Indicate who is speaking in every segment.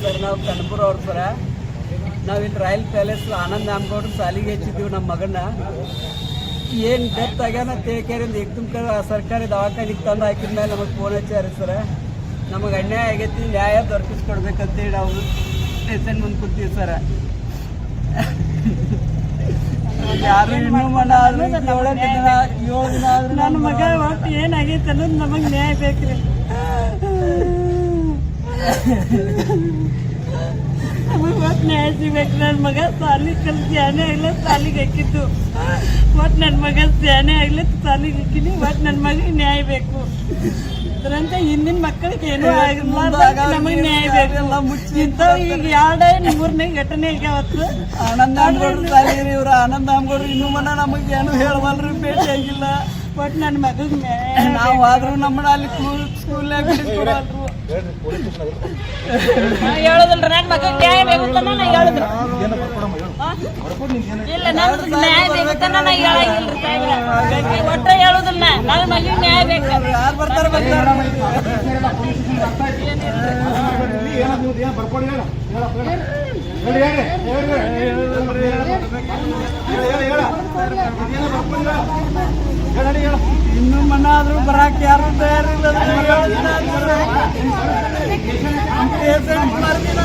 Speaker 1: Sir ನಾವು ಕಣಪುರ ಅವ್ರ ಸರ ನಾವಿಲ್ಲಿ ರಾಯಲ್ ಪ್ಯಾಲೇಸ್ ಆನಂದ್ ನಾಮಗೌಡ್ರ ಸಾಲಿಗೆ ಹೆಚ್ಚಿದ್ದೀವಿ ನಮ್ಮ ಮಗನ ಏನು ಡೆತ್ ಆಗ್ಯಾನ ತೇಕೇರಿಂದ ಏಕ್ದಮ್ ಸರ್ಕಾರಿ ದವಾಖಾನಿಗೆ ತಂದು ಹಾಕಿದ ಮೇಲೆ ನಮಗೆ ಫೋನ್ ಹಚ್ಚಾರ ಸರ. ನಮಗೆ ಅನ್ಯಾಯ ಆಗೈತಿ ನ್ಯಾಯ ದೊರಕಿಸ್ಕೊಡ್ಬೇಕಂತೇಳಿ ನಾವು ಸ್ಟೇಷನ್ ಮುಂದೆ ಕೂತೀವಿ ಸರ. ಯಾರು ಇನ್ನೂ ಮನ ಆದ್ರೂ ಏಳು ದಿನ ಏಳು ದಿನ ಆದ್ರೂ
Speaker 2: ನನ್ನ ಮಗ ಒಟ್ಟು ಏನಾಗೈತೆ ಅನ್ನೋದು ನಮಗೆ ನ್ಯಾಯ ಬೇಕ್ರಿ. ನಮಗೆ ಒಟ್ಟು ನ್ಯಾಯ ಸಿಗ್ಬೇಕು ನನ್ನ ಮಗ ಸಾಲಿಗೆ ಕಲ್ ಇಲ್ಲ ಸಾಲಿಗೆ ಹಾಕಿದ್ದು. ಒಟ್ಟು ನನ್ನ ಮಗ ಸ್ಯಾನೆ ಆಗ್ಲಿ ಸಾಲಿಗೆ ಹಾಕಿನಿ. ಒಟ್ಟು ನನ್ನ ಮಗ ನ್ಯಾಯ ಬೇಕು. ಅದರಂತೆ ಹಿಂದಿನ ಮಕ್ಕಳಿಗೆ ಏನೂ ಆಗಿರ್ಲಾರ್ದ ನಮಗೆ ನ್ಯಾಯ ಬೇಕು. ಇಂಥವು ಈಗ ಎರಡೇ ಮೂರನೇ ಘಟನೆ ಆಗ್ಯಾವತ್ತು
Speaker 1: ಆನಂದ ನಾಮಗೌಡ್ರು ಸಾಲಿರಿ ಇವ್ರು ಆನಂದ ನಾಮಗೌಡ್ರು ಇನ್ನೂ ಮನ ನಮಗೆ ಏನು ಹೇಳವಲ್ರಿ ಭೇಟಿ ಆಗಿಲ್ಲ.
Speaker 2: ಒಟ್ಟು ನನ್ನ ಮಗಗೆ
Speaker 1: ನಾವು ಆದ್ರೂ ನಮ್ಮನ್ನ ಅಲ್ಲಿ ಸ್ಕೂಲ್ ಸ್ಕೂಲ್ನಾಗ ಬಿಡಿಸ್ಕೊಡಲ್ರು
Speaker 2: ಹೇಳುದಿಲ್ರಿ ನನ್ನ ಮಗ ನ್ಯಾಯ ಬೇಕು ಅಂತ ನಾ ಹೇಳುದ್ರಿ ಇಲ್ಲ ನನ್ನ ನ್ಯಾಯ ಬೇಕು ಅಂತ ನಾ ಹೇಳಂಗಿಲ್ರಿ ಸಾಹೇಬ್ರ ಒಟ್ಟ ಹೇಳುದಿಲ್ಲ ನನ್ನ ಮಗ ನ್ಯಾಯ ಬೇಕು
Speaker 1: ಯಾರು ಬರ್ತಾರೆ ಬರ್ತಾರೆ ಇನ್ನೂ ಮನ ಆದ್ರೂ ಬರಾಕ್ ಯಾರು ತಯಾರಿಲ್ಲ ಪೇಷಂಟ್ ಮರ್ದಿನ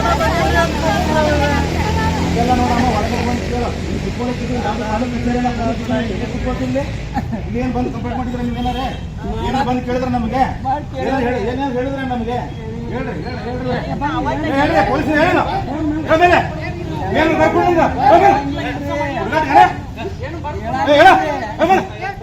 Speaker 3: ಏನ್ ಬಂದು ಕಂಪ್ಲೇಂಟ್ ಮಾಡಿದ್ರೆ ನೀವೇನಾರೆ ಏನಾರ ಬಂದು ಕೇಳಿದ್ರೆ ನಮಗೆ ಏನಾರ ಹೇಳಿ ಏನೇನು ಹೇಳಿದ್ರೆ ನಮಗೆ ಹೇಳ್ರಿ ಹೇಳ್ರಿ ಹೇಳ್ರಿ ಹೇಳ್ರಿ ಪೊಲೀಸ್ ಹೇಳ ಹೇಳ್ಮೇಲೆ ಏನು ಬರ್ಕೊಂಡಿಲ್ಲ
Speaker 1: ನನಗೆ ನ್ಯಾಯ ಬೇಕು ಹೇಳಂಗಿಲ್ಲ.
Speaker 3: ಹೇಳ್ಮೇಲೆ ನಿನ್ ಏನೋ ಬರ್ಕೊಡಿ ಹೇಳಿ ಮಿಸ್ಟರಿ ಕುತ್ಕೊಳಕ್ಕೆ ಏನೋ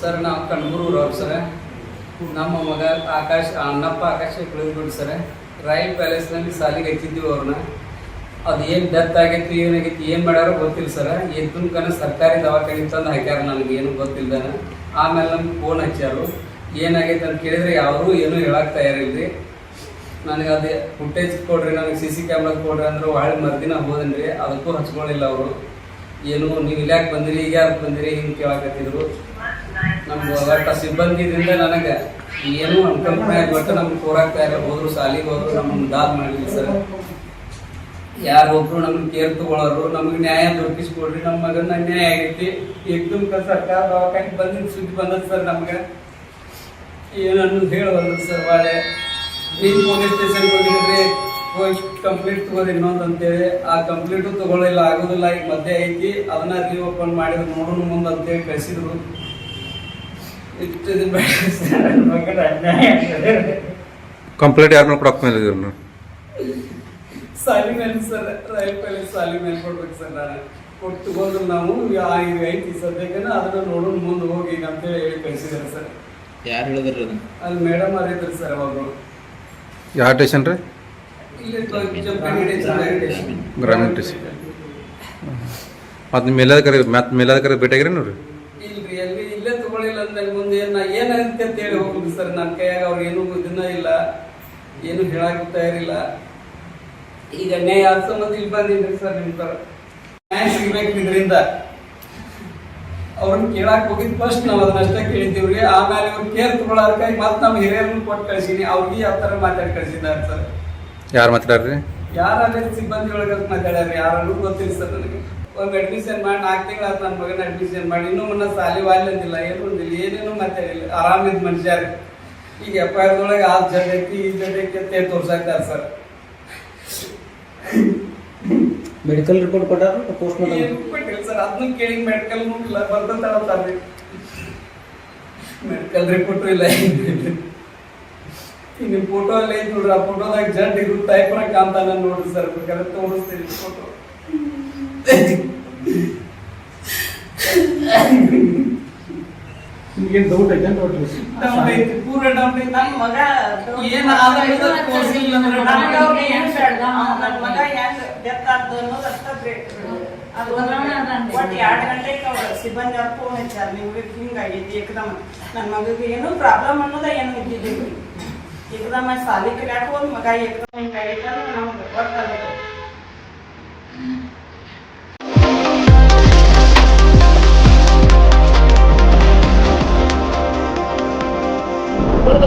Speaker 1: ಸರ್, ನಾವು ಕಣ್ಮೂರು ಸರ್. ನಮ್ಮ ಮಗ ಆಕಾಶ್ ಅಣ್ಣಪ್ಪ ಆಕಾಶ ಕುಳಿದ್ಬಿಟ್ಟು ಸರ್. ರಾಯಲ್ ಪ್ಯಾಲೇಸ್ನಲ್ಲಿ ಸಾಲಿಗೆ ಹಚ್ಚಿದ್ದೀವಿ ಅವ್ರನ್ನ. ಅದು ಏನು ಡೆತ್ ಆಗೈತಿ ಏನಾಗೈತಿ ಏನು ಮಾಡ್ಯಾರ ಗೊತ್ತಿಲ್ಲ ಸರ್ ಎದ್ದುನ್ಕನ ಸರ್ಕಾರಿ ದವಾಖಾನೆ ತಂದು ಹಾಕ್ಯಾರ ನನಗೆ, ಏನು ಗೊತ್ತಿಲ್ದಾನ. ಆಮೇಲೆ ನಮ್ಗೆ ಫೋನ್ ಹಚ್ಚಾರು ಏನಾಗೈತೆ ಅಂತ ಕೇಳಿದ್ರೆ ಯಾರೂ ಏನೂ ಹೇಳಕ್ ತಯಾರಿಲ್ರಿ. ನನಗೆ ಅದೇ ಫುಟೇಜ್ ಕೊಡ್ರಿ, ನನಗೆ ಸಿ ಸಿ ಕ್ಯಾಮ್ರಾ ಕೊಡ್ರಿ ಅಂದ್ರೆ ಒಳ್ಳೆ ಮರ್ದಿನ ಹೋದನ್ರಿ. ಅದಕ್ಕೂ ಹಚ್ಕೊಳ್ಳಿಲ್ಲ ಅವರು. ಏನು, ನೀವು ಇಲ್ಯಾಕೆ ಬಂದಿರಿ, ಈಗ ಯಾಕೆ ಬಂದಿರಿ ಹಿಂಗೆ ಕೇಳಕತ್ತಿದ್ರು. ನಮ್ಗೆ ಒಟ್ಟ ಸಿಬ್ಬಂದಿದಿಂದ ನನಗೆ ಏನು ಅನ್ಕಲ್ಪನೆ ಆಗಿ ನಮ್ಗೆ ಕೋರಾಕ್ತಾ ಇಲ್ಲ ಹೋದ್ರು ಸಾಲಿಗೆ ಹೋದ್ರು ನಮ್ಮ ದಾದ್ ಮಾಡಿಲ್ಲ ಸರ್ ಯಾರು ಒಬ್ರು ನಮ್ಗೆ ಕೇರ್ ತಗೊಳ್ಳೋರು ನಮಗೆ ನ್ಯಾಯ ದೊರಕಿಸ್ಕೊಡ್ರಿ ನಮ್ಮ ಮಗನ ಅನ್ಯಾಯ ಆಗೈತಿ. ಏಕ್ದಮ್ ಕ ಸರ್ಕಾರ ದವಾಖಾನೆ ಬಂದಿದ್ದು ಸುದ್ದಿ ಬಂದದ ಸರ್ ನಮ್ಗೆ. ಏನನ್ನು ಹೇಳಬಲ್ಲ ಸರ್ ಬಾಳೆ. ನೀವು ಪೊಲೀಸ್ ಸ್ಟೇಷನ್ ಹೋಗಿದ್ರೆ ಹೋಗಿ ಕಂಪ್ಲೀಟ್ ತಗೋರಿ ಇನ್ನೊಂದು ಅಂತೇಳಿ ಆ ಕಂಪ್ಲೀಟು ತಗೊಳ್ಳಿಲ್ಲ ಆಗೋದಿಲ್ಲ, ಈಗ ಮಧ್ಯೆ ಐತಿ. ಅದನ್ನ ರೀಓಪನ್ ಮಾಡಿದ್ರು ನೋಡೋಣ ಮುಂದೆ ಅಂತೇಳಿ ಕಳಿಸಿದ್ರು ಇಷ್ಟು.
Speaker 4: ಕಂಪ್ಲೇಂಟ್ ಯಾರ ಮೇಲೆ ಕೊಡಕ್ ಮೇಲೆ ಇದೀರಿ ನೀವು
Speaker 1: ಸಾಲಿ ಮೇಲೆ ಸರ್ ರೈಲ್ ಪ್ಯಾಲೇಸ್ ಸಾಲಿ ಮೇಲೆ ಕೊಡ್ಬೇಕು ಸರ್ ನಾನು. ಕೊಟ್ಟು ಹೋದ್ರು ನಾವು ಐದು ಈಗ ಐತಿ ಸದ್ಯಕ್ಕೆ ಅದನ್ನ ನೋಡೋಣ ಮುಂದೆ ಹೋಗಿ ಅಂತ ಅಂತೇಳಿ ಹೇಳಿ ಕಳಿಸಿದ್ದಾರೆ ಸರ್.
Speaker 5: ಯಾರು ಹೇಳಿದ್ರು
Speaker 1: ಅಲ್ಲಿ ಮೇಡಮ್ ಅವ್ರಿದ್ರು ಸರ್ ಅವರು
Speaker 4: ಯಾವ ಟೇಷನ್ ರೀ. ಗ್ರಾಮೀಣ ಸ್ಟೇಷನ್ ಮತ್ತು ನಿಮ್ಮ ಮೇಲಾಧಿಕಾರಿ ಮತ್ತೆ ಮೇಲಾಧಿಕಾರಿ ಭೇಟಿಯಾಗಿರಿ ನೀವು ರೀ?
Speaker 1: ಇಲ್ರಿ ಎಲ್ಲಿ ಇಲ್ಲೇ ತಗೊಳ್ಳಿಲ್ಲ ಅಂದ್ರೆ ಮುಂದೆ ಏನ್ ನಾ ಏನಾಗುತ್ತೆ ಅಂತ ಹೇಳಿ ಹೋಗುದು ಸರ್. ನನ್ನ ಕೈಯಾಗ ಅವ್ರು ಏನು ಇದನ್ನ ಇಲ್ಲ ಏನು ಹೇಳಕ್ಕೆ ತಯಾರಿಲ್ಲ ಈಗ ನೇ ಆದ ಸಂಬಂಧ ಇಲ್ಲಿ ಬಂದಿದ್ರಿ ಸರ್ ನಿಮ್ ತರ ನ್ಯಾಯ ಸಿಗ್ಬೇಕು ಇದರಿಂದ. ಅವ್ರನ್ನ ಕೇಳಕ್ ಹೋಗಿದ್ ಫಸ್ಟ್ ನಾವ್ ಅದನ್ನಷ್ಟೇ ಕೇಳಿದ್ದೀವ್ರಿ ಆಮೇಲೆ ಇವ್ರು ಕೇರ್ ತಗೊಳ್ಳೋದಕ್ಕಾಗಿ ಮತ್ತೆ ನಮ್ಮ ಹಿರಿಯರನ್ನ ಕೊಟ್ಟು ಕಳ್ಸೀನಿ. ಅವ್ರಿಗೆ ಯಾವ ತರ ಮಾತಾಡಿ ಕಳ್ಸಿದ್ದಾರೆ ಸರ್?
Speaker 4: ಯಾರು ಮಾತಾಡ್ರಿ?
Speaker 1: ಯಾರಲ್ಲಿ ಸಿಬ್ಬಂದಿ ಒಳಗೆ ಮಾತಾಡ್ಯಾರ ಯಾರು ಗೊತ್ತಿಲ್ಲ ಸರ್ ನನಗೆ. ಒಂದು ಅಡ್ಮಿಷನ್ ಮಾಡಿ ನಾಲ್ಕು ತಿಂಗಳಾದ ನನ್ನ ಮಗನ ಅಡ್ಮಿಷನ್ ಮಾಡಿ. ಇನ್ನೂ ಮುನ್ನ ಸಾಲಿ ವಾಲಿಲ್ಲ ಏನು ಅಂದಿಲ್ಲ ಏನೇನು ಮಾತಾಡಿಲ್ಲ. ಆರಾಮಿದ್ ಮನುಷ್ಯ ಈಗ ಎಫ್ ಐ ಆರ್ದೊಳಗೆ ಆ ಜಡಕ್ಕೆ ಈ ಜಡಕ್ಕೆ ಅಂತ ತೋರ್ಸಾಕ್ತಾರೆ ಸರ್?
Speaker 5: ಮೆಡಿಕಲ್ ರಿಪೋರ್ಟ್ ಕೊಟ್ಟಾರ ಪೋಸ್ಟ್ ಮಾರ್ಟಮ್
Speaker 1: ಕೊಟ್ಟಿಲ್ಲ ಸರ್ ಅದನ್ನು ಕೇಳಿ ಮೆಡಿಕಲ್ ಇಲ್ಲ ಬರ್ದಂತಾರ ಮೆಡಿಕಲ್ ರಿಪೋರ್ಟ್ ಇಲ್ಲ. ನಿಮ್ಮ ಫೋಟೋ ಎಲ್ಲ ಐತಿ ನೋಡ್ರಿ ಆ ಫೋಟೋದಾಗ ಜಡ್ ಇದು ಟೈಪ್ನ ಕಾಣ್ತಾನ ನೋಡ್ರಿ ಸರ್ ಬೇಕಾದ್ರೆ ತೋರಿಸ್ತೀನಿ ಫೋಟೋ
Speaker 6: ನಿಮ್ಗೇನು ಡೌಟ್ ಐತೆ ಅಂತ
Speaker 1: ಐತಿ ಪೂರ ಐತಿ
Speaker 7: ನನ್ ಮಗ
Speaker 1: ಏನ್ ಅಂದ್ರೆ
Speaker 7: ಏನ್ ಬೇಡ. ಮಗ ಆದ್ದು ಅನ್ನೋದ್ ಅಷ್ಟ ಬೇಕು. ಅದು ಒಟ್ಟು ಎರಡು ಗಂಟೆಗೆ ಅವ್ರು ಸಿಬ್ಬಂದಿ ಅವ್ರು ಫೋನ್ ಹಚ್ಚಾರ. ನಿಮ್ಗೆ ಹಿಂಗಾಗೈತಿ ಏಕದಮ್. ನನ್ನ ಮಗಗೆ ಏನು ಪ್ರಾಬ್ಲಮ್ ಅನ್ನೋದ ಏನು ಇದ್ದಿದ್ದಿಲ್ಲ. ಏಕದಮ್ ಸಾಲಿ ಕಲಿಯಾಕ ಹೋದ್ ಮಗ ಏಕದಮ್. ಹಿಂಗಾಗೈತೆ ಅಂದ್ರೆ ನಮ್ಗೆ ಗೊತ್ತಾಗೈತೆ